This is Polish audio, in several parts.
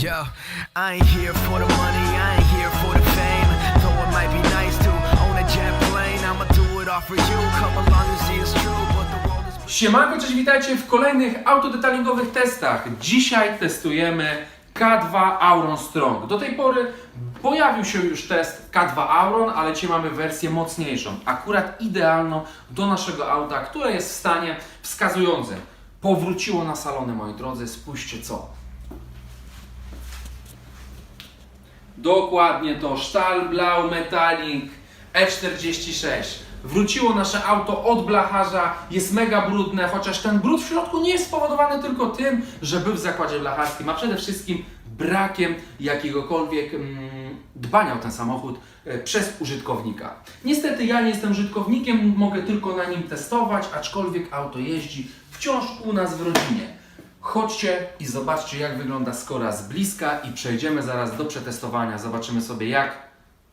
Yo, I ain't here for the money, I ain't here for the fame. Though it might be nice to own a jet plane, I'ma do it all for you. Come along and see it's true. Siemanko, cześć, witajcie w kolejnych autodetalingowych testach. Dzisiaj testujemy K2 Auron Strong. Do tej pory pojawił się już test K2 Auron, ale dzisiaj mamy wersję mocniejszą, akurat idealną do naszego auta, które jest w stanie wskazującym. Powróciło na salony, moi drodzy, spójrzcie co. Dokładnie to, Stahlblau Metallic E46. Wróciło nasze auto od blacharza, jest mega brudne, chociaż ten brud w środku nie jest spowodowany tylko tym, że był w zakładzie blacharskim, a przede wszystkim brakiem jakiegokolwiek mm, dbania o ten samochód e, przez użytkownika. Niestety ja nie jestem użytkownikiem, mogę tylko na nim testować, aczkolwiek auto jeździ wciąż u nas w rodzinie. Chodźcie i zobaczcie, jak wygląda skora z bliska i przejdziemy zaraz do przetestowania. Zobaczymy sobie, jak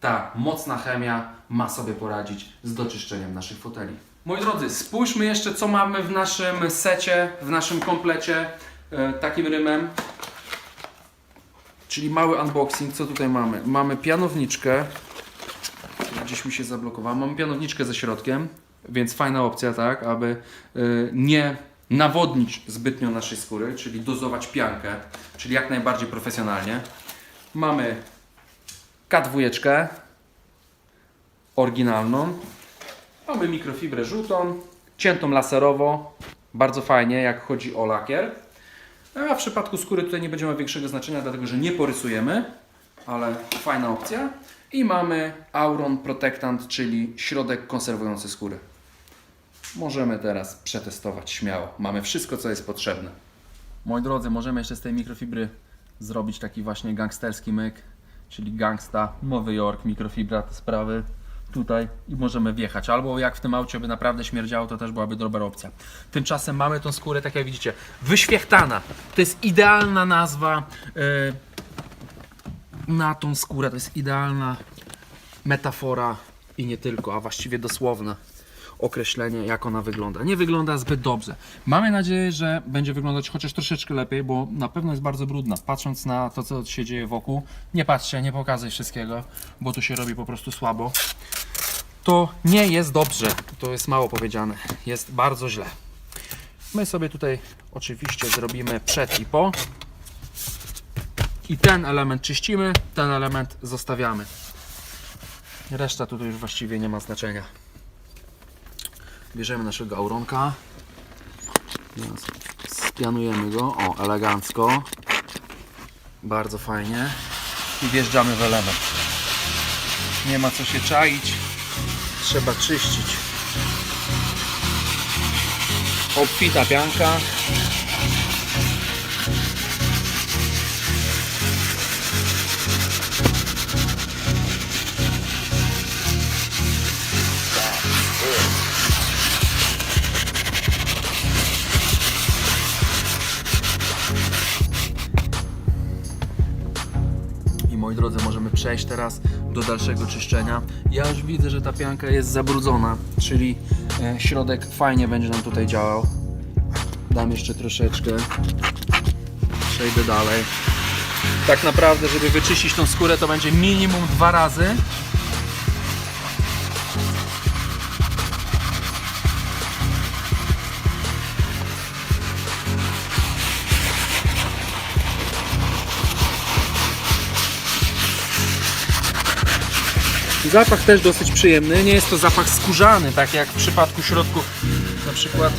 ta mocna chemia ma sobie poradzić z doczyszczeniem naszych foteli. Moi drodzy, spójrzmy jeszcze, co mamy w naszym secie, w naszym komplecie e, takim rymem. Czyli mały unboxing. Co tutaj mamy? Mamy pianowniczkę. Gdzieś mi się zablokowało. Mamy pianowniczkę ze środkiem, więc fajna opcja, tak, aby y, nie nawodnić zbytnio naszej skóry, czyli dozować piankę, czyli jak najbardziej profesjonalnie. Mamy K2 oryginalną. Mamy mikrofibrę żółtą, ciętą laserowo, bardzo fajnie, jak chodzi o lakier. A w przypadku skóry tutaj nie będzie miał większego znaczenia, dlatego że nie porysujemy, ale fajna opcja. I mamy Auron Protectant, czyli środek konserwujący skóry. Możemy teraz przetestować śmiało. Mamy wszystko, co jest potrzebne. Moi drodzy, możemy jeszcze z tej mikrofibry zrobić taki właśnie gangsterski myk, czyli gangsta, Nowy Jork, mikrofibra, te sprawy tutaj i możemy wjechać. Albo jak w tym aucie by naprawdę śmierdziało, to też byłaby dobra opcja. Tymczasem mamy tą skórę, tak jak widzicie, wyświechtana. To jest idealna nazwa yy, na tą skórę. To jest idealna metafora i nie tylko, a właściwie dosłowne określenie, jak ona wygląda. Nie wygląda zbyt dobrze. Mamy nadzieję, że będzie wyglądać chociaż troszeczkę lepiej, bo na pewno jest bardzo brudna. Patrząc na to, co się dzieje wokół, nie patrzcie, nie pokazuj wszystkiego, bo tu się robi po prostu słabo. To nie jest dobrze, to jest mało powiedziane, jest bardzo źle. My sobie tutaj oczywiście zrobimy przed i po. I ten element czyścimy, ten element zostawiamy. Reszta tutaj już właściwie nie ma znaczenia. Bierzemy naszego auronka. Spianujemy go. O, elegancko. Bardzo fajnie. I wjeżdżamy w element. Nie ma co się czaić. Trzeba czyścić. Obfita pianka. Przejść teraz do dalszego czyszczenia. Ja już widzę, że ta pianka jest zabrudzona, czyli e, środek fajnie będzie nam tutaj działał. Dam jeszcze troszeczkę. Przejdę dalej. Tak naprawdę, żeby wyczyścić tą skórę, to będzie minimum dwa razy. Zapach też dosyć przyjemny. Nie jest to zapach skórzany, tak jak w przypadku środków na przykład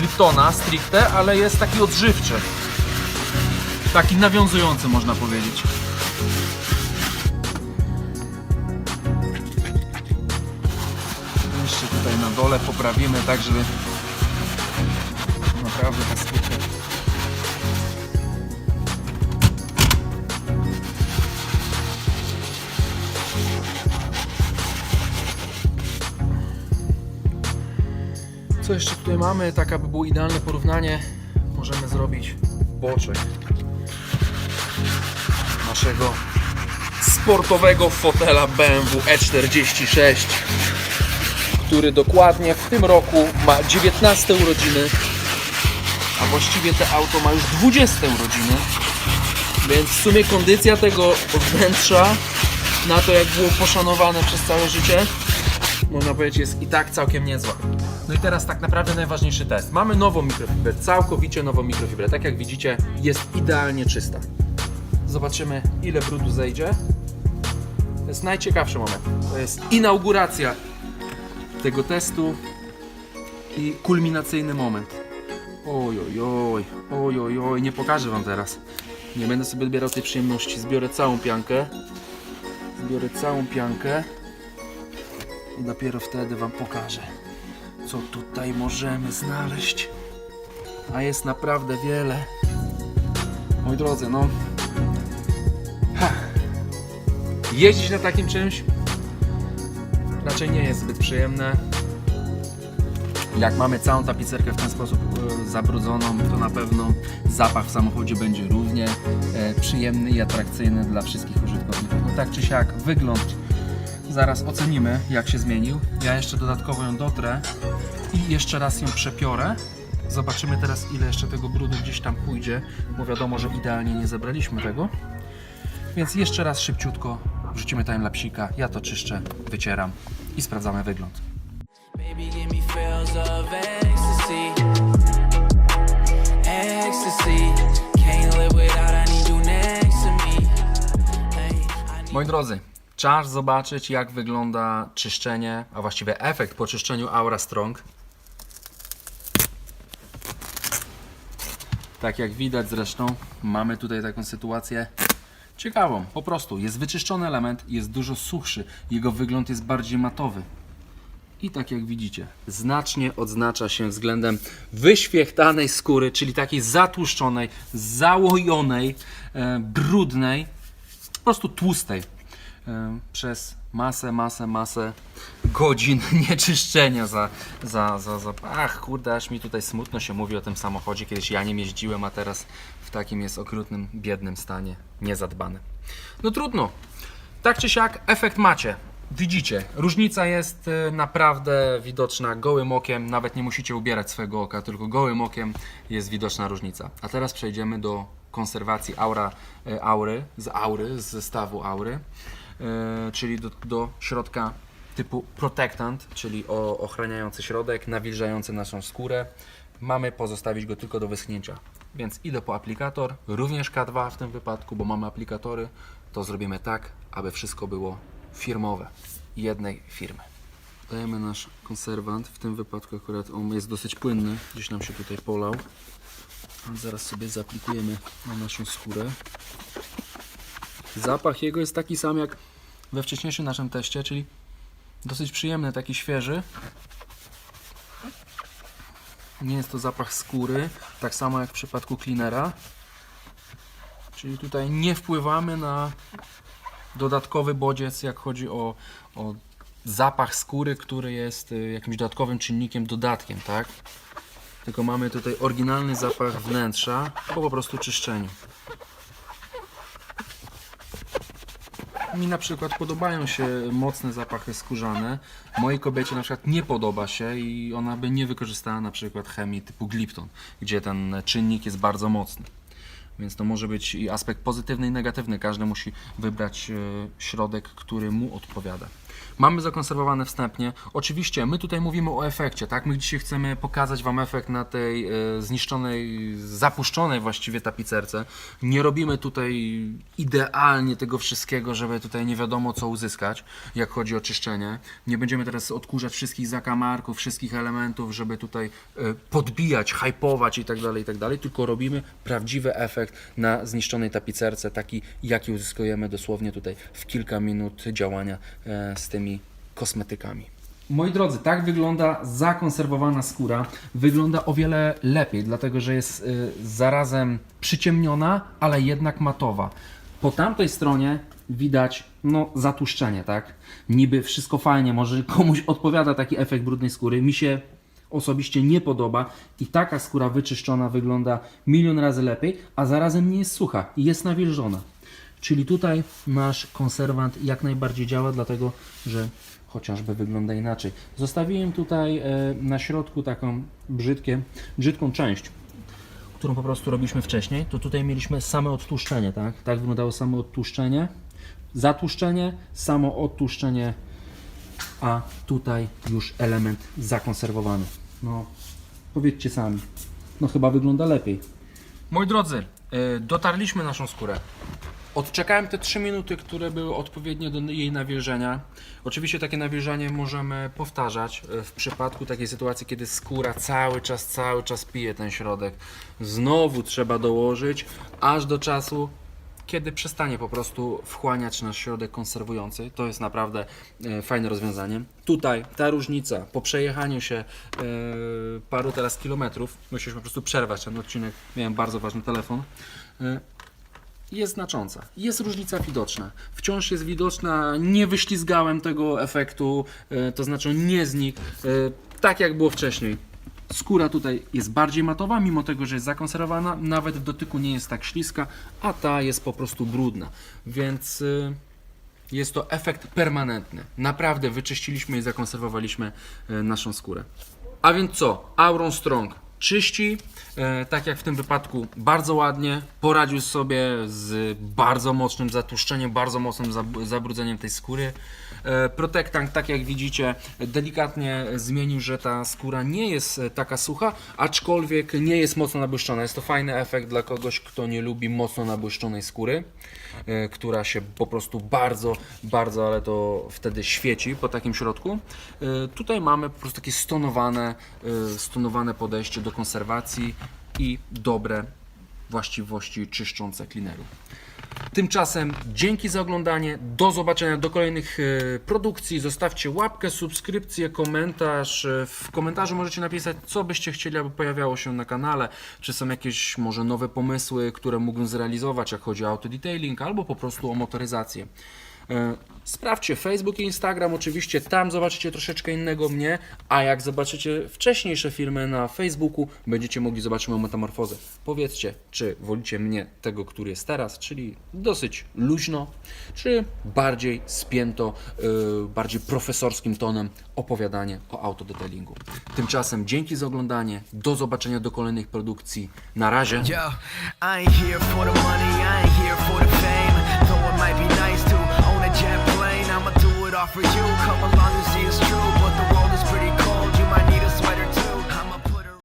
Liptona stricte, ale jest taki odżywczy. Taki nawiązujący można powiedzieć. Jeszcze tutaj na dole poprawimy tak, żeby naprawdę ta skórka Co jeszcze tutaj mamy, tak aby było idealne porównanie, możemy zrobić boczek naszego sportowego fotela BMW E46, który dokładnie w tym roku ma 19 urodziny, a właściwie to auto ma już 20 urodziny. Więc w sumie kondycja tego wnętrza na to jak było poszanowane przez całe życie można powiedzieć jest i tak całkiem niezła. No i teraz tak naprawdę najważniejszy test. Mamy nową mikrofibrę, całkowicie nową mikrofibrę. Tak jak widzicie jest idealnie czysta. Zobaczymy ile brudu zejdzie. To jest najciekawszy moment. To jest inauguracja tego testu i kulminacyjny moment. Oj, oj, oj, oj, oj, oj, nie pokażę wam teraz. Nie będę sobie odbierał tej przyjemności. Zbiorę całą piankę. Zbiorę całą piankę i dopiero wtedy wam pokażę, co tutaj możemy znaleźć. A jest naprawdę wiele. Moi drodzy, no. Ha. Jeździć na takim czymś raczej nie jest zbyt przyjemne. Jak mamy całą tapicerkę w ten sposób e, zabrudzoną, to na pewno zapach w samochodzie będzie równie e, przyjemny i atrakcyjny dla wszystkich użytkowników. No tak czy siak, wygląd zaraz ocenimy, jak się zmienił. Ja jeszcze dodatkowo ją dotrę i jeszcze raz ją przepiorę. Zobaczymy teraz, ile jeszcze tego brudu gdzieś tam pójdzie, bo wiadomo, że idealnie nie zebraliśmy tego. Więc jeszcze raz szybciutko wrzucimy timelapsika, ja to czyszczę, wycieram i sprawdzamy wygląd. Moi drodzy, czas zobaczyć jak wygląda czyszczenie, a właściwie efekt po czyszczeniu Aura Strong. Tak jak widać zresztą, mamy tutaj taką sytuację ciekawą. Po prostu jest wyczyszczony element, jest dużo suchszy, jego wygląd jest bardziej matowy. I tak jak widzicie, znacznie odznacza się względem wyświechtanej skóry, czyli takiej zatłuszczonej, załojonej, e, brudnej, po prostu tłustej przez masę, masę, masę godzin nieczyszczenia za, za, za, za... Ach, kurde, aż mi tutaj smutno się mówi o tym samochodzie. Kiedyś ja nim jeździłem, a teraz w takim jest okrutnym, biednym stanie, niezadbany. No trudno. Tak czy siak, efekt macie. Widzicie, różnica jest e, naprawdę widoczna gołym okiem. Nawet nie musicie ubierać swojego oka, tylko gołym okiem jest widoczna różnica. A teraz przejdziemy do konserwacji aura, e, aury, z aury, z zestawu aury, e, czyli do, do środka typu protectant, czyli ochraniający środek, nawilżający naszą skórę. Mamy pozostawić go tylko do wyschnięcia. Więc idę po aplikator, również K2 w tym wypadku, bo mamy aplikatory, to zrobimy tak, aby wszystko było firmowe, jednej firmy. Dajemy nasz konserwant, w tym wypadku akurat on jest dosyć płynny, gdzieś nam się tutaj polał. Zaraz sobie zaaplikujemy na naszą skórę. Zapach jego jest taki sam jak we wcześniejszym naszym teście, czyli dosyć przyjemny, taki świeży. Nie jest to zapach skóry, tak samo jak w przypadku cleanera. Czyli tutaj nie wpływamy na dodatkowy bodziec, jak chodzi o, o zapach skóry, który jest y, jakimś dodatkowym czynnikiem, dodatkiem, tak? Tylko mamy tutaj oryginalny zapach wnętrza po po prostu czyszczeniu. Mi na przykład podobają się mocne zapachy skórzane. Mojej kobiecie na przykład nie podoba się i ona by nie wykorzystała na przykład chemii typu Glipton, gdzie ten czynnik jest bardzo mocny. Więc to może być i aspekt pozytywny i negatywny. Każdy musi wybrać e, środek, który mu odpowiada. Mamy zakonserwowane wstępnie. Oczywiście my tutaj mówimy o efekcie, tak? My dzisiaj chcemy pokazać Wam efekt na tej e, zniszczonej, zapuszczonej właściwie tapicerce. Nie robimy tutaj idealnie tego wszystkiego, żeby tutaj nie wiadomo co uzyskać, jak chodzi o czyszczenie. Nie będziemy teraz odkurzać wszystkich zakamarków, wszystkich elementów, żeby tutaj e, podbijać, hypować i tak dalej, i tak dalej, tylko robimy prawdziwy efekt na zniszczonej tapicerce, taki jaki uzyskujemy dosłownie tutaj w kilka minut działania e, z tymi kosmetykami. Moi drodzy, tak wygląda zakonserwowana skóra. Wygląda o wiele lepiej, dlatego że jest y, zarazem przyciemniona, ale jednak matowa. Po tamtej stronie widać no, zatłuszczenie, tak? Niby wszystko fajnie, może komuś odpowiada taki efekt brudnej skóry. Mi się osobiście nie podoba i taka skóra wyczyszczona wygląda milion razy lepiej, a zarazem nie jest sucha i jest nawilżona. Czyli tutaj nasz konserwant jak najbardziej działa, dlatego że chociażby wygląda inaczej. Zostawiłem tutaj e, na środku taką brzydkie, brzydką część. którą po prostu robiliśmy wcześniej, to tutaj mieliśmy same odtłuszczenie, tak? Tak wyglądało samo odtłuszczenie, zatłuszczenie, samo odtłuszczenie, a tutaj już element zakonserwowany. No, powiedzcie sami. No chyba wygląda lepiej. Moi drodzy, yy, dotarliśmy naszą skórę. Odczekałem te 3 minuty, które były odpowiednie do jej nawilżenia. Oczywiście takie nawilżanie możemy powtarzać e, w przypadku takiej sytuacji, kiedy skóra cały czas, cały czas pije ten środek. Znowu trzeba dołożyć, aż do czasu, kiedy przestanie po prostu wchłaniać nasz środek konserwujący. To jest naprawdę e, fajne rozwiązanie. Tutaj ta różnica po przejechaniu się e, paru teraz kilometrów, musieliśmy po prostu przerwać ten odcinek, miałem bardzo ważny telefon. E, jest znacząca. Jest różnica widoczna. Wciąż jest widoczna, nie wyślizgałem tego efektu, to znaczy nie znikł, tak jak było wcześniej. Skóra tutaj jest bardziej matowa, mimo tego, że jest zakonserwowana, nawet w dotyku nie jest tak śliska, a ta jest po prostu brudna. Więc e, jest to efekt permanentny. Naprawdę wyczyściliśmy i zakonserwowaliśmy e, naszą skórę. A więc co? Auron Strong czyści, e, tak jak w tym wypadku, bardzo ładnie. Poradził sobie z bardzo mocnym zatłuszczeniem, bardzo mocnym zab- zabrudzeniem tej skóry. E, Protectant, tak jak widzicie, delikatnie zmienił, że ta skóra nie jest e, taka sucha, aczkolwiek nie jest mocno nabłyszczona. Jest to fajny efekt dla kogoś, kto nie lubi mocno nabłyszczonej skóry, która się po prostu bardzo, bardzo, ale to wtedy świeci po takim środku. Tutaj mamy po prostu takie stonowane, stonowane podejście do konserwacji i dobre właściwości czyszczące cleaneru. Tymczasem dzięki za oglądanie. Do zobaczenia do kolejnych e, produkcji. Zostawcie łapkę, subskrypcję, komentarz. E, W komentarzu możecie napisać, co byście chcieli, aby pojawiało się na kanale. Czy są jakieś może nowe pomysły, które mógłbym zrealizować, jak chodzi o autodetailing, albo po prostu o motoryzację. Sprawdźcie Facebook i Instagram, oczywiście tam zobaczycie troszeczkę innego mnie, a jak zobaczycie wcześniejsze filmy na Facebooku, będziecie mogli zobaczyć moją metamorfozę. Powiedzcie, czy wolicie mnie tego, który jest teraz, czyli dosyć luźno, czy bardziej spięto, yy, bardziej profesorskim tonem opowiadanie o autodetailingu. Tymczasem dzięki za oglądanie, do zobaczenia do kolejnych produkcji. Na razie. Yo, offer you. Come along and see us true.